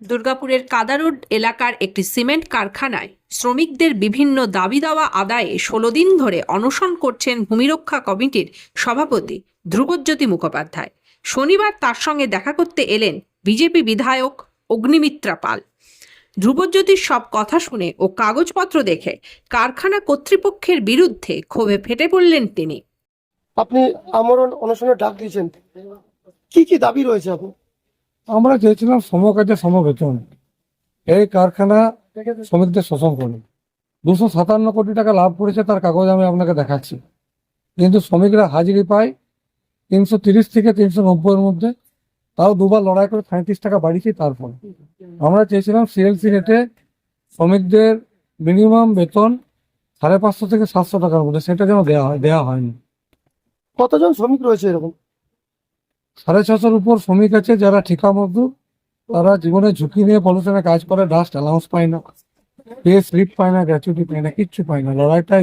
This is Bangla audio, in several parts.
দুর্গাপুরের কাদারোড এলাকার একটি সিমেন্ট কারখানায় শ্রমিকদের বিভিন্ন দাবি দাওয়া আদায়ে ষোলো দিন ধরে অনশন করছেন ভূমিরক্ষা কমিটির সভাপতি ধ্রুবজ্যোতি মুখোপাধ্যায়। শনিবার তার সঙ্গে দেখা করতে এলেন বিজেপি বিধায়ক অগ্নিমিত্রা পাল। ধ্রুবজ্যোতির সব কথা শুনে ও কাগজপত্র দেখে কারখানা কর্তৃপক্ষের বিরুদ্ধে ক্ষোভে ফেটে পড়লেন তিনি। আপনি আমরণ অনশনের ডাক দিয়েছেন। কি কি দাবি রয়েছে আপনি আমরা চেয়েছিলাম সমকাজে সমবেতন। এই কারখানা শ্রমিকদের শোষণ করে দুশো সাতান্ন কোটি টাকা লাভ করেছে তার কাগজ আমি আপনাকে দেখাচ্ছি। কিন্তু শ্রমিকরা হাজিরি পায় তিনশো তিরিশ থেকে তিনশো নব্বইয়ের মধ্যে। তাও দুবার লড়াই করে সাঁত্রিশ টাকা বাড়িয়েছি তারপর আমরা চেয়েছিলাম সিএলসি রেটে শ্রমিকদের মিনিমাম বেতন সাড়ে পাঁচশো থেকে সাতশো টাকার মধ্যে। সেটা যেন দেওয়া হয় দেওয়া হয়নি। কতজন শ্রমিক রয়েছে এরকম? সাড়ে ছশোর উপর শ্রমিক আছে যারা ঠিকা মজদুর তারা জীবনে ঝুঁকি নিয়ে পলিউশনে কাজ করে ডাস্ট অ্যালাউন্স পায় না। পে স্লিপ পায় না গ্র্যাচুইটি পায় না কিচ্ছু পায় না লড়াইটাই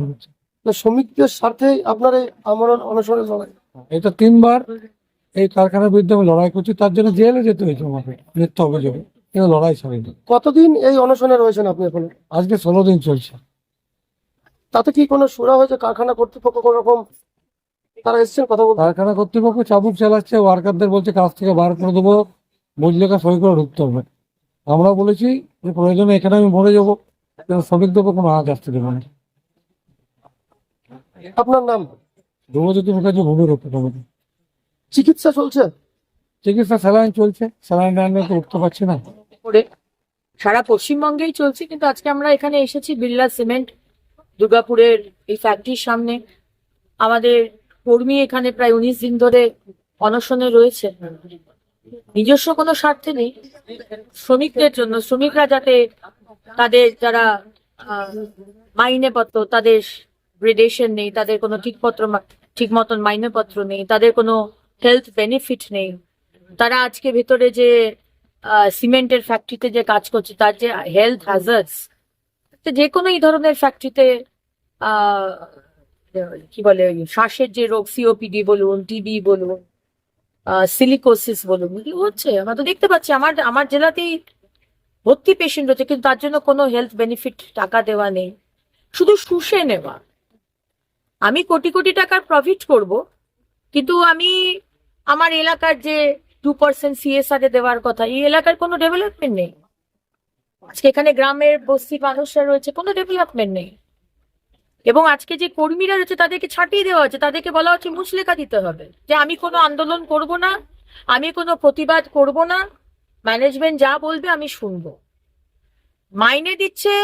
ধরেছে তো শ্রমিকদের স্বার্থেই আপনার এই আমরণ অনশনের লড়াই এটা তিনবার এই কারখানার বিরুদ্ধে আমি লড়াই করছি তার জন্য জেলে যেতে হয়েছে আমাকে মিথ্যা অভিযোগে। কিন্তু লড়াই ছাড়িনি। কতদিন এই অনশনে রয়েছেন আপনি এখন? আজকে ষোলো দিন চলছে। তাতে কি কোনো সুরা হয়েছে? কারখানা কর্তৃপক্ষ কোনো রকম তারা এসেছেন কথা বলতে। কারখানা কর্তৃপক্ষ চাবুক চালাচ্ছে ওয়ার্কারদের বলছে কাজ থেকে বার করে দেবো বুঝলেখা সই করে ঢুকতে হবে। আমরা বলেছি যে প্রয়োজনে এখানে আমি মরে যাব। শ্রমিকদের কোনো আজ আসতে দেবো না। আপনার নাম? ধ্রুবজ্যোতি মুখার্জি ভূমির কমিটি। চিকিৎসা চলছে? চিকিৎসা স্যালাইন চলছে। স্যালাইন আনলে তো উঠতে পারছি না। করে সারা পশ্চিমবঙ্গেই চলছে কিন্তু আজকে আমরা এখানে এসেছি বিড়লা সিমেন্ট দুর্গাপুরের এই ফ্যাক্টরির সামনে। আমাদের কর্মী এখানে প্রায় উনিশ দিন ধরে অনশনে রয়েছে। নিজস্ব কোনো স্বার্থে নেই। শ্রমিকদের জন্য, শ্রমিকরা যাতে তাদের যারা মাইনে পত্র, তাদের গ্রেডেশন নেই, তাদের কোনো ঠিকপত্র ঠিক মতন মাইনে পত্র নেই, তাদের কোনো হেলথ বেনিফিট নেই। তারা আজকে ভেতরে যে সিমেন্টের ফ্যাক্টরিতে যে কাজ করছে, তার যে হেলথ হ্যাজার্ডস যে কোনো এই ধরনের ফ্যাক্টরিতে কি বলে, ওই শ্বাসের যে রোগ সিওপিডি বলুন টিবি বলুন সিলিকোসিস বলুন, এগুলো হচ্ছে, আমরা তো দেখতে পাচ্ছি, আমার আমার জেলাতেই ভর্তি পেশেন্ট হচ্ছে, কিন্তু তার জন্য কোনো হেলথ বেনিফিট টাকা দেওয়া নেই। শুধু শুষে নেওয়া। আমি কোটি কোটি টাকার প্রফিট করব, কিন্তু আমি আমার এলাকার যে টু পার্সেন্ট সিএসআর এ দেওয়ার কথা, এই এলাকার কোনো ডেভেলপমেন্ট নেই। আজকে এখানে গ্রামের বস্তি মানুষরা রয়েছে, কোনো ডেভেলপমেন্ট নেই। এবং আজকে যে কর্মীরা রয়েছে তাদেরকে ছাটিয়ে দেওয়া হচ্ছে তাদেরকে বলা হচ্ছে মুচলেখা দিতে হবে। যে আমি কোনো আন্দোলন করব না, আমি কোনো প্রতিবাদ করব না ম্যানেজমেন্ট যা বলবে আমি শুনব। মাইনে দিচ্ছে,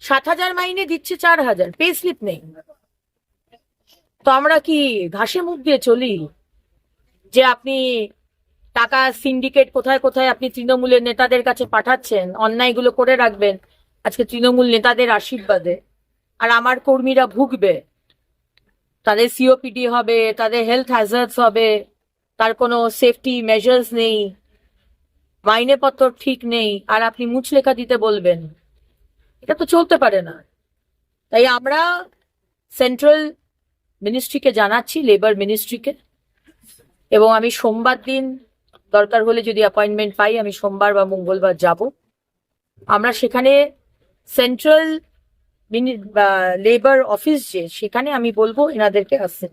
সাত হাজার মাইনে দিচ্ছে চার হাজার পে স্লিপ নেই। তো আমরা কি ঘাসে মুখ দিয়ে চলি? যে আপনি টাকা সিন্ডিকেট কোথায় কোথায় আপনি তৃণমূলের নেতাদের কাছে পাঠাচ্ছেন, অন্যায়গুলো করে রাখবেন, আজকে তৃণমূল নেতাদের আশীর্বাদে। আর আমার কর্মীরা ভুগবে। তাদের সিওপিডি হবে, তাদের হেলথ হ্যাজার্ডস হবে, তার কোনো সেফটি মেজার্স নেই, মাইনে পত্র ঠিক নেই, আর আপনি মুচলেখা দিতে বলবেন। এটা তো চলতে পারে না। তাই আমরা সেন্ট্রাল মিনিস্ট্রিকে জানাচ্ছি লেবার মিনিস্ট্রিকে এবং আমি সোমবার দিন, দরকার হলে যদি অ্যাপয়েন্টমেন্ট পাই, আমি সোমবার বা মঙ্গলবার যাব। আমরা সেখানে সেন্ট্রাল লেবার অফিস যে সেখানে আমি বলব এনাদেরকে আসতে।